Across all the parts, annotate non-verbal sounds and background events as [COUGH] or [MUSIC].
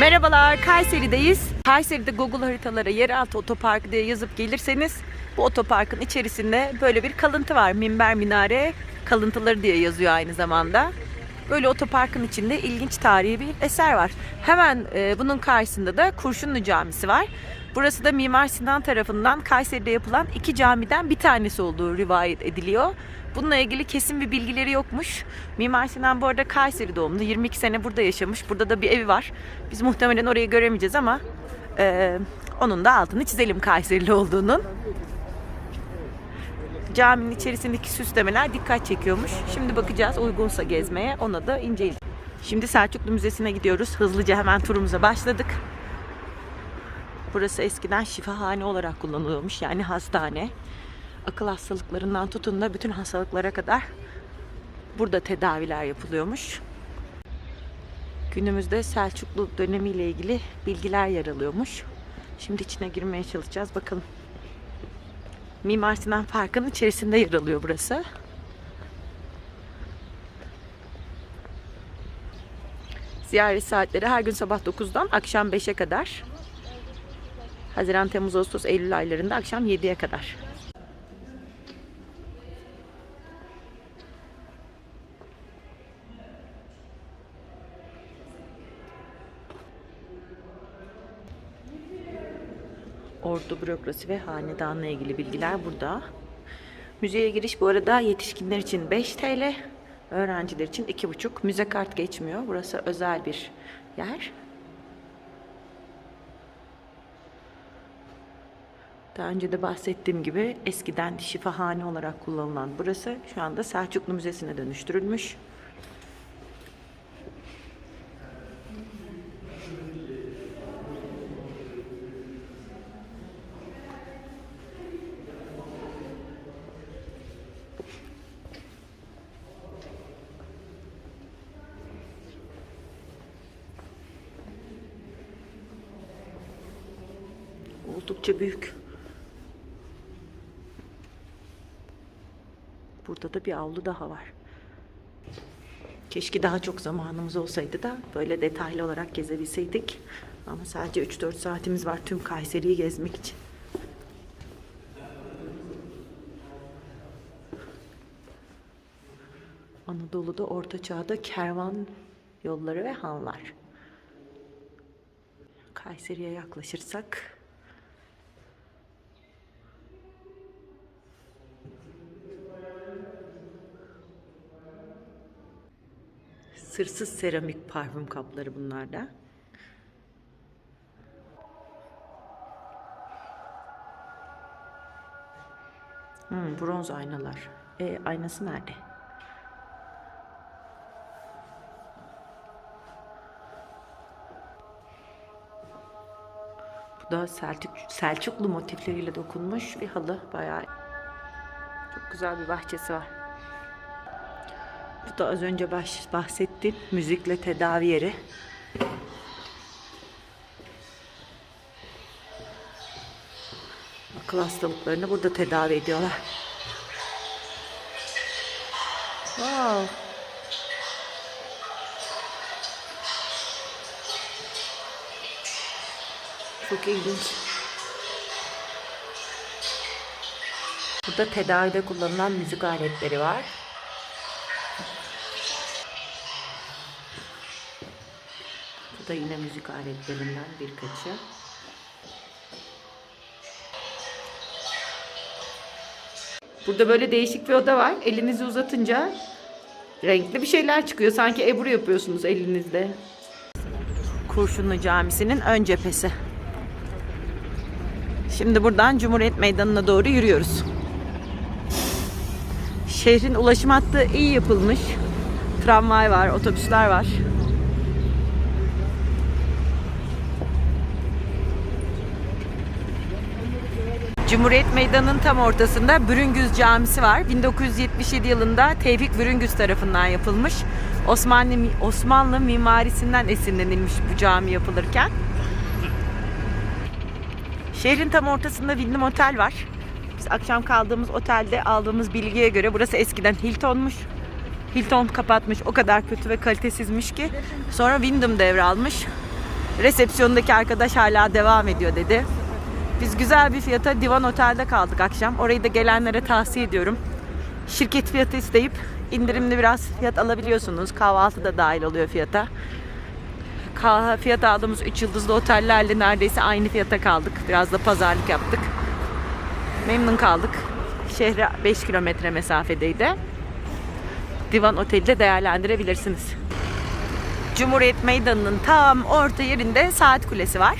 Merhabalar, Kayseri'deyiz. Kayseri'de Google haritalara yeraltı otoparkı diye yazıp gelirseniz bu otoparkın içerisinde böyle bir kalıntı var. Minber minare kalıntıları diye yazıyor aynı zamanda. Böyle otoparkın içinde ilginç tarihi bir eser var. Hemen e, bunun karşısında da Kurşunlu Camisi var. Burası da Mimar Sinan tarafından Kayseri'de yapılan iki camiden bir tanesi olduğu rivayet ediliyor. Bununla ilgili kesin bir bilgileri yokmuş. Mimar Sinan bu arada Kayseri doğumlu. 22 sene burada yaşamış. Burada da bir evi var. Biz muhtemelen orayı göremeyeceğiz ama e, onun da altını çizelim Kayserili olduğunun. Caminin içerisindeki süslemeler dikkat çekiyormuş. Şimdi bakacağız uygunsa gezmeye. Ona da inceleyelim. Şimdi Selçuklu Müzesi'ne gidiyoruz. Hızlıca hemen turumuza başladık. Burası eskiden şifahane olarak kullanılıyormuş. Yani hastane. Akıl hastalıklarından tutun da bütün hastalıklara kadar burada tedaviler yapılıyormuş. Günümüzde Selçuklu dönemiyle ilgili bilgiler yer alıyormuş. Şimdi içine girmeye çalışacağız. Bakalım. Mimar Sinan Parkı'nın içerisinde yer alıyor burası. Ziyaret saatleri her gün sabah 9'dan akşam 5'e kadar. Haziran, Temmuz, Ağustos, Eylül aylarında akşam 7'ye kadar. Ordu bürokrasi ve hanedanla ilgili bilgiler burada. Müzeye giriş bu arada yetişkinler için 5 TL, öğrenciler için 2,5. Müze kart geçmiyor. Burası özel bir yer. Daha önce de bahsettiğim gibi eskiden şifahane olarak kullanılan burası şu anda Selçuklu Müzesi'ne dönüştürülmüş. Oldukça büyük. Burada da bir avlu daha var. Keşke daha çok zamanımız olsaydı da böyle detaylı olarak gezebilseydik. Ama sadece 3-4 saatimiz var tüm Kayseri'yi gezmek için. Anadolu'da Orta Çağ'da kervan yolları ve hanlar. Kayseri'ye yaklaşırsak Sırsız seramik parfüm kapları bunlar da. Hmm, bronz aynalar. E, aynası nerede? Bu da Selçuk, Selçuklu motifleriyle dokunmuş bir halı. Bayağı çok güzel bir bahçesi var. Bu da az önce bahsettiğim müzikle tedavi yeri. Akıl hastalıklarını burada tedavi ediyorlar. Wow. Çok ilginç. Burada tedavide kullanılan müzik aletleri var. Da yine müzik aletlerinden birkaçı. Burada böyle değişik bir oda var. Elinizi uzatınca renkli bir şeyler çıkıyor. Sanki ebru yapıyorsunuz elinizde. Kurşunlu Camisi'nin ön cephesi. Şimdi buradan Cumhuriyet Meydanı'na doğru yürüyoruz. Şehrin ulaşım hattı iyi yapılmış. Tramvay var, otobüsler var. Cumhuriyet Meydanı'nın tam ortasında Bürüngüz Camisi var. 1977 yılında Tevfik Bürüngüz tarafından yapılmış. Osmanlı Osmanlı mimarisinden esinlenilmiş bu cami yapılırken. Şehrin tam ortasında Windham Otel var. Biz akşam kaldığımız otelde aldığımız bilgiye göre burası eskiden Hilton'muş. Hilton kapatmış. O kadar kötü ve kalitesizmiş ki. Sonra Wyndham devralmış. Resepsiyondaki arkadaş hala devam ediyor dedi. Biz güzel bir fiyata Divan Otel'de kaldık akşam. Orayı da gelenlere tavsiye ediyorum. Şirket fiyatı isteyip indirimli biraz fiyat alabiliyorsunuz. Kahvaltı da dahil oluyor fiyata. Ka- Fiyat aldığımız 3 yıldızlı otellerle neredeyse aynı fiyata kaldık. Biraz da pazarlık yaptık. Memnun kaldık. Şehre 5 kilometre mesafedeydi. Divan Oteli de değerlendirebilirsiniz. Cumhuriyet Meydanı'nın tam orta yerinde saat kulesi var.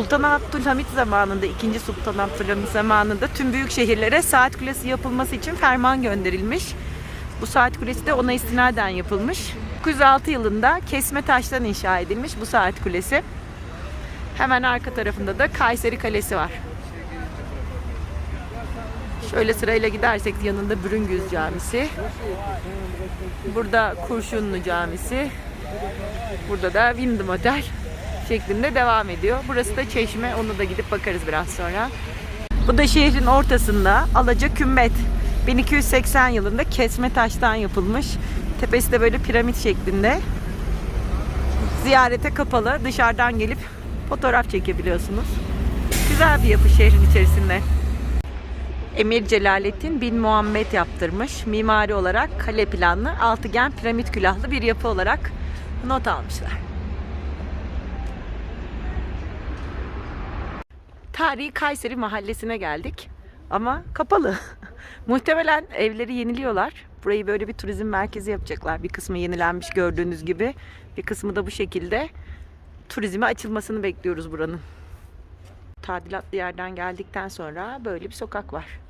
Sultan Abdülhamit zamanında, 2. Sultan Abdülhamit zamanında tüm büyük şehirlere saat kulesi yapılması için ferman gönderilmiş. Bu saat kulesi de ona istinaden yapılmış. 906 yılında kesme taştan inşa edilmiş bu saat kulesi. Hemen arka tarafında da Kayseri Kalesi var. Şöyle sırayla gidersek yanında Bürüngüz Camisi. Burada Kurşunlu Camisi. Burada da Windham Otel şeklinde devam ediyor. Burası da Çeşme. Onu da gidip bakarız biraz sonra. Bu da şehrin ortasında Alaca Kümbet. 1280 yılında kesme taştan yapılmış. Tepesi de böyle piramit şeklinde. Ziyarete kapalı. Dışarıdan gelip fotoğraf çekebiliyorsunuz. Güzel bir yapı şehrin içerisinde. Emir Celalettin bin Muhammed yaptırmış. Mimari olarak kale planlı, altıgen piramit külahlı bir yapı olarak not almışlar. Tarihi Kayseri mahallesine geldik. Ama kapalı. [LAUGHS] Muhtemelen evleri yeniliyorlar. Burayı böyle bir turizm merkezi yapacaklar. Bir kısmı yenilenmiş gördüğünüz gibi. Bir kısmı da bu şekilde. Turizme açılmasını bekliyoruz buranın. Tadilatlı yerden geldikten sonra böyle bir sokak var.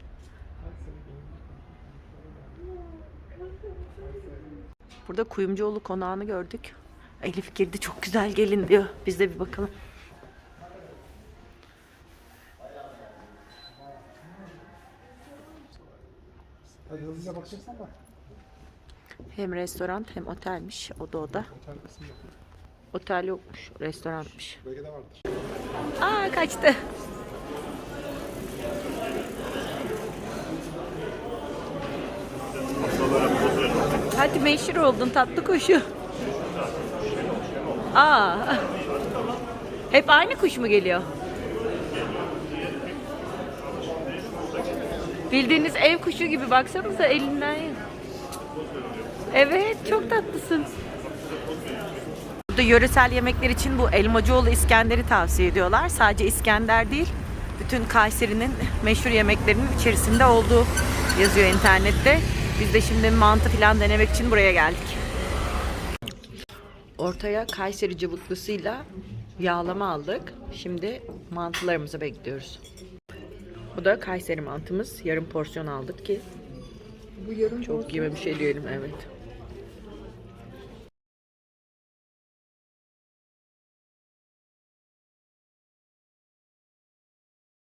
Burada Kuyumcuoğlu konağını gördük. Elif girdi çok güzel gelin diyor. Biz de bir bakalım. Hadi hızlıca bakacaksan bak. Hem restoran hem otelmiş. O da o da. Otel kısmı yok. Otel yokmuş. Restoranmış. Bölgede vardır. Aa kaçtı. Hadi meşhur oldun tatlı kuşu. Aa. Hep aynı kuş mu geliyor? Bildiğiniz ev kuşu gibi baksanıza elinden. Evet çok tatlısın. Burada yöresel yemekler için bu Elmacıoğlu İskender'i tavsiye ediyorlar. Sadece İskender değil, bütün Kayseri'nin meşhur yemeklerinin içerisinde olduğu yazıyor internette. Biz de şimdi mantı falan denemek için buraya geldik. Ortaya Kayseri cıvıklısıyla yağlama aldık. Şimdi mantılarımızı bekliyoruz. Bu da Kayseri mantımız. Yarım porsiyon aldık ki Bu yarım çok gibi bir şey diyelim evet.